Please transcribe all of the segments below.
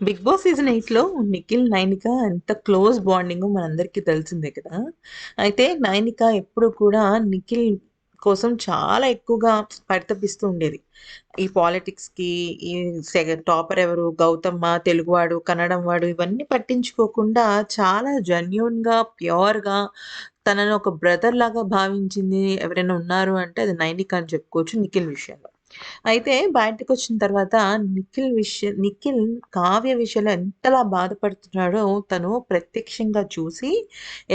Big boss season ఎయిట్‌లో నిఖిల్, నైనిక ఎంత close bonding మనందరికీ తెలిసిందే కదా! అయితే నైనిక ఎప్పుడు కూడా నిఖిల్ కోసం చాలా ఎక్కువగా పరితపిస్తూ ఉండేది. ఈ పాలిటిక్స్‌కి, ఈ టాపర్ ఎవరు, గౌతమ్మ తెలుగువాడు, కన్నడం వాడు ఇవన్నీ పట్టించుకోకుండా చాలా జెన్యూన్‌గా, ప్యూర్‌గా తనను ఒక బ్రదర్ లాగా భావించింది ఎవరైనా ఉన్నారు అంటే అది నైనిక అని చెప్పుకోవచ్చు నిఖిల్ విషయంలో. అయితే బయటకు వచ్చిన తర్వాత నిఖిల్ విషయ నిఖిల్ కావ్య విషయంలో ఎంతలా బాధపడుతున్నాడో తను ప్రత్యక్షంగా చూసి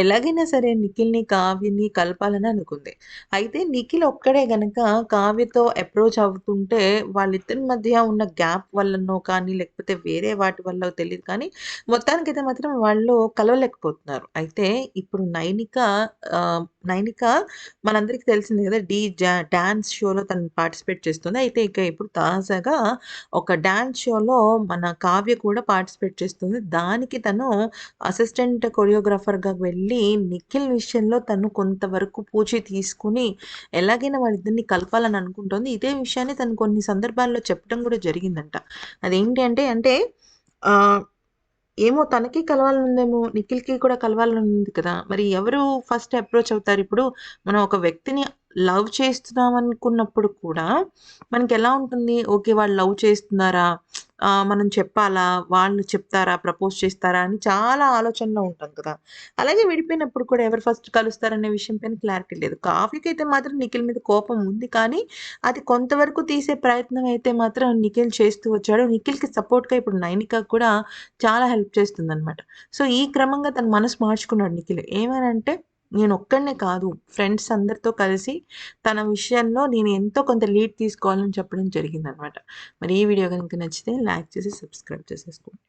ఎలాగైనా సరే నిఖిల్‌ని, కావ్యని కలపాలని అనుకుంది. అయితే నిఖిల్ ఒక్కడే గనక కావ్యతో అప్రోచ్ అవుతుంటే వాళ్ళిద్దరి మధ్య ఉన్న గ్యాప్ వల్లనో కానీ, లేకపోతే వేరే వాటి వల్ల తెలియదు కానీ మొత్తానికైతే మాత్రం వాళ్ళు కలవలేకపోతున్నారు. అయితే ఇప్పుడు నైనిక నైనిక మనందరికీ తెలిసింది కదా! డీ డ్యాన్స్ డాన్స్ షోలో తను పార్టిసిపేట్ చేస్తుంది. అయితే ఇక ఇప్పుడు తాజాగా ఒక డ్యాన్స్ షోలో మన కావ్య కూడా పార్టిసిపేట్ చేస్తుంది. దానికి తను అసిస్టెంట్ కొరియోగ్రాఫర్‌గా వెళ్ళి నిఖిల్ విషయంలో తను కొంతవరకు పూచి తీసుకొని ఎలాగైనా వాళ్ళిద్దరిని కలపాలని అనుకుంటుంది ఇదే విషయాన్ని తను కొన్ని సందర్భాల్లో చెప్పడం కూడా జరిగిందంట. అదేంటి అంటే, అంటే ఏమో తనకి కలవాలనుందేమో నిఖిల్‌కి కూడా కలవాలని ఉంది కదా! మరి ఎవరు ఫస్ట్ అప్రోచ్ అవుతారు? ఇప్పుడు మనం ఒక వ్యక్తిని లవ్ చేస్తున్నాం అనుకున్నప్పుడు కూడా ఎలా ఉంటుంది? ఓకే. వాళ్ళు లవ్ చేస్తున్నారా? మనం చెప్పాలా? వాళ్ళు చెప్తారా? ప్రపోజ్ చేస్తారా? అని చాలా ఆలోచనలో ఉంటాం కదా! అలాగే విడిపోయినప్పుడు కూడా ఎవరు ఫస్ట్ కలుస్తారనే విషయం పైన క్లారిటీ లేదు. కాఫీకి అయితే మాత్రం నిఖిల్ మీద కోపం ఉంది. కానీ అది కొంతవరకు తీసే ప్రయత్నం అయితే మాత్రం నిఖిల్ చేస్తూ వచ్చాడు. నిఖిల్‌కి సపోర్ట్‌గా ఇప్పుడు నైనిక కూడా చాలా హెల్ప్ చేస్తుందనమాట. సో, ఈ క్రమంగా తన మనసు మార్చుకున్నాడు నిఖిల్. ఏమనంటే నేను ఒక్కడనే కాదు ఫ్రెండ్స్ అందరితో కలిసి తన విషయంలో నేను ఎంతో కొంత లీడ్ తీసుకోవాలని చెప్పడం జరిగిందనమాట. మరి ఈ వీడియో కనుక నచ్చితే లైక్ చేసి సబ్స్క్రైబ్ చేసేసుకోండి.